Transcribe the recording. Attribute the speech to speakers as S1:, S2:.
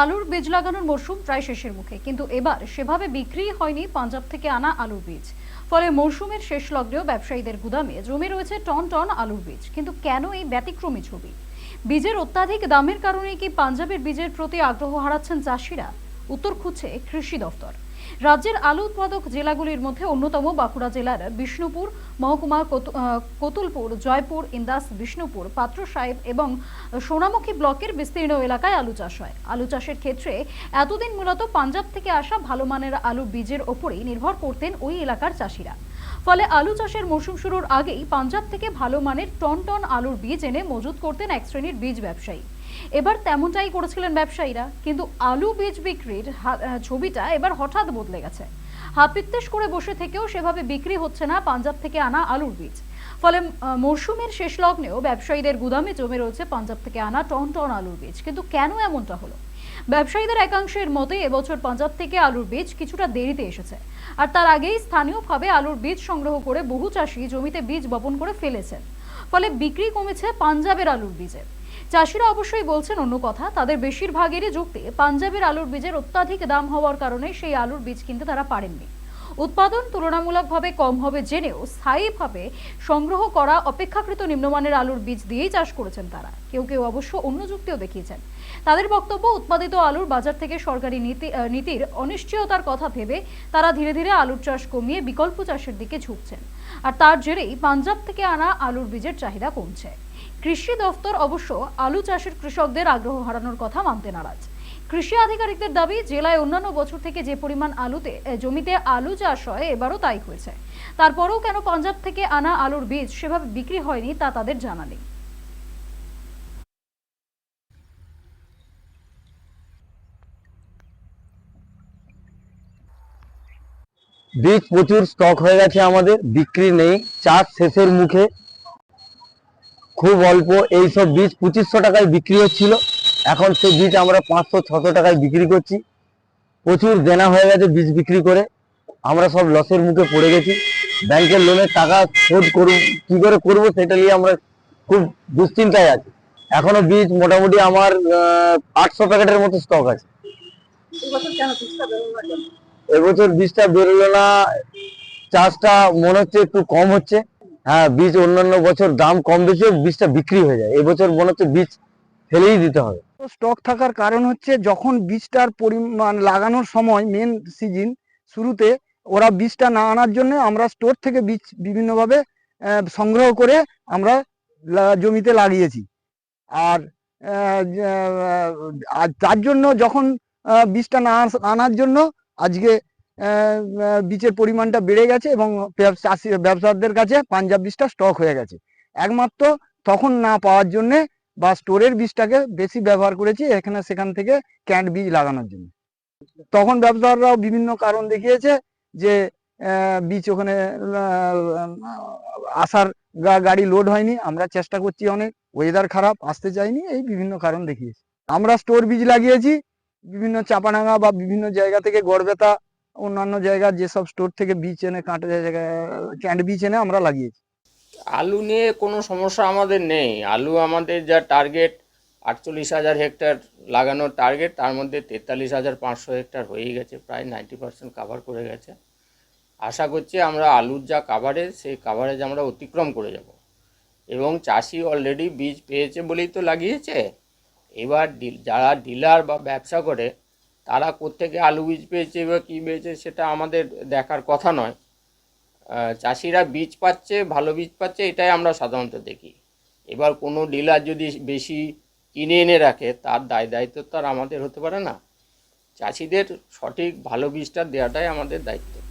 S1: আলুর বীজ লাগানোর মরশুম প্রায় শেষের মুখে। কিন্তু এবার সেভাবে বিক্রি হয়নি পাঞ্জাব থেকে আনা আলুর বীজ। ফলে মরশুমের শেষ লগ্নেও ব্যবসায়ীদের গুদামে জমে রয়েছে টন টন আলুর বীজ। কিন্তু কেন এই ব্যতিক্রমী ছবি? বীজের অত্যাধিক দামের কারণে কি পাঞ্জাবের বীজের প্রতি আগ্রহ হারাচ্ছেন চাষিরা? উত্তর খুঁজছে কৃষি দফতর। রাজ্যের আলু উৎপাদক জেলাগুলির মধ্যে অন্যতম বাঁকুড়া জেলার বিষ্ণুপুর, মহকুমা কোতুলপুর, জয়পুর, ইন্দাস, বিষ্ণুপুর পাত্র সাহেব এবং সোনামুখী ব্লকের বিস্তীর্ণ এলাকায় আলু চাষ হয়। আলু চাষের ক্ষেত্রে এতদিন মূলত পাঞ্জাব থেকে আসা ভালো মানের আলু বীজের ওপরেই নির্ভর করতেন ওই এলাকার চাষিরা। ফলে আলু চাষের মৌসুম শুরুর আগেই পাঞ্জাব থেকে ভালো মানের টন টন আলুর বীজ এনে মজুত করতেন এক শ্রেণির বীজ ব্যবসায়ী। এবার তেমনটাই করেছিলেন ব্যবসায়ীরা, কিন্তু আলু বীজ বিক্রির ছবিটা এবার হঠাৎ বদলে গেছে। হাত পিত্তেশ করে বসে থেকেও সেভাবে বিক্রি হচ্ছে না পাঞ্জাব থেকে আনা আলুর বীজ। ফলে মরশুমের শেষ লগ্নেও ব্যবসায়ীদের গুদামে জমে রয়েছে পাঞ্জাব থেকে আনা টন টন আলুর বীজ। কিন্তু কেন এমনটা হলো? ব্যবসায়ীদের একাংশের মতে এবছর পাঞ্জাব থেকে আলুর বীজ কিছুটা দেরিতে এসেছে। আর তার আগেই স্থানীয়ভাবে আলুর বীজ সংগ্রহ করে বহু চাষি জমিতে বীজ বপন করে ফেলেছেন। ফলে বিক্রি কমেছে পাঞ্জাবের আলুর বীজের চাষিরা অবশ্যই বলছেন অন্য কথা, তাদের বেশিরভাগেরই যুক্তি, পাঞ্জাবের আলুর বীজের অত্যাধিক দাম হওয়ার কারণে সেই আলুর বীজ কিনতে তারা পারেননি। উৎপাদন তুলনামূলকভাবে কম হবে জেনেও স্থায়ীভাবে সংগ্রহ করা অপেক্ষাকৃত নিম্নমানের আলুর বীজ দিয়েই চাষ করেছেন তারা। কেউ কেউ অবশ্য অন্য যুক্তিও দেখিয়েছেন। তাদের বক্তব্য, উৎপাদিত আলুর বাজার থেকে সরকারি নীতি নীতির অনিশ্চয়তার কথা ভেবে তারা ধীরে ধীরে আলুর চাষ কমিয়ে বিকল্প চাষের দিকে ঝুঁকছেন। আর তার জেরেই পাঞ্জাব থেকে আনা আলুর বীজের চাহিদা কমছে। কৃষি দফতর অবশ্য আলু চাষের কৃষকদের আগ্রহ হারানোর কথা মানতে নারাজ। কৃষি আধিকারিকদের দাবি, জেলায় অন্যান্য বছর থেকে যে পরিমাণ আলুতে জমিতে আলু চাষ হয়, এবারও তাই হয়েছে। তারপরেও কেন পাঞ্জাব থেকে আনা আলুর বীজ সেভাবে বিক্রি হয়নি তা তাদের জানা নেই।
S2: বীজ প্রচুর স্টক হয়ে গেছে আমাদের, বিক্রি নেই, চাষ শেষের মুখে। খুব অল্প, এইসব বীজ পঁচিশশো টাকায় বিক্রি হচ্ছিল। এখন সেই বীজ আমরা পাঁচশো ছশো টাকায় বিক্রি করছি। প্রচুর দেনা হয়ে গেছে বীজ বিক্রি করে। আমরা সব লসের মুখে পড়ে গেছি। ব্যাংকের লোনের টাকা শোধ করব কি করে করব সেটা নিয়ে আমরা খুব দুশ্চিন্তায় আছি। এখনও বীজ মোটামুটি আমার আটশো প্যাকেটের মতো স্টক আছে। এবছর বীজটা বেরোলো না চাষটা মনে হচ্ছে একটু কম হচ্ছে। হ্যাঁ বীজ অন্যান্য বছর দাম কম বেশি বীজটা বিক্রি হয়ে যায়। এবছর মনে হচ্ছে বীজ ফেলেই দিতে হবে।
S3: স্টক থাকার কারণ হচ্ছে যখন বীজটার পরিমাণ লাগানোর সময় মেন সিজন শুরুতে ওরা বীজটা না আনার জন্য আমরা স্টোর থেকে বীজ বিভিন্নভাবে সংগ্রহ করে আমরা জমিতে লাগিয়েছি। আর তার জন্য যখন বীজটা না আনার জন্য আজকে বীজের পরিমাণটা বেড়ে গেছে এবং চাষি ব্যবসায়ীদের কাছে পাঞ্জাব বীজটা স্টক হয়ে গেছে। একমাত্র তখন না পাওয়ার জন্যে বা স্টোরের বীজটাকে বেশি ব্যবহার করেছি এখানে সেখান থেকে ক্যান্ড বীজ লাগানোর জন্য। তখন ব্যবসায়ীরাও বিভিন্ন কারণ দেখিয়েছে যে বীজ ওখানে আসার গাড়ি লোড হয়নি। আমরা চেষ্টা করছি অনেক। ওয়েদার খারাপ, আসতে চাইনি, এই বিভিন্ন কারণ দেখিয়েছে। আমরা স্টোর বীজ লাগিয়েছি। বিভিন্ন চাপাডাঙ্গা বা বিভিন্ন জায়গা থেকে গড়বেতা, অন্যান্য জায়গা যেসব স্টোর থেকে বীজ এনে, কাঁটা জায়গা ক্যান্ড বীজ এনে আমরা লাগিয়েছি।
S4: আলু নিয়ে কোনো সমস্যা আমাদের নেই। আলু আমাদের যা টার্গেট আটচল্লিশ হাজার হেক্টর লাগানোর টার্গেট তার মধ্যে তেতাল্লিশ হাজার পাঁচশো হেক্টর হয়ে গেছে, প্রায় নাইনটি পার্সেন্ট কাভার করে গেছে। আশা করছি আমরা আলুর যা কাভারেজ সেই কাভারেজ আমরা অতিক্রম করে যাব। এবং চাষি অলরেডি বীজ পেয়েছে বলেই তো লাগিয়েছে। এবার যারা ডিলার বা ব্যবসা করে, তারা কোত্থেকে আলু বীজ পেয়েছে বা কী পেয়েছে সেটা আমাদের দেখার কথা নয়। চাষিরা বীজ পাচ্ছে, ভালো বীজ পাচ্ছে, এটাই আমরা সাধারণত দেখি। এবার কোনো ডিলার যদি বেশি কিনে এনে রাখে, তার দায় দায়িত্ব তো আর আমাদের হতে পারে না। চাষিদের সঠিক ভালো বীজটা দেওয়াটাই আমাদের দায়িত্ব।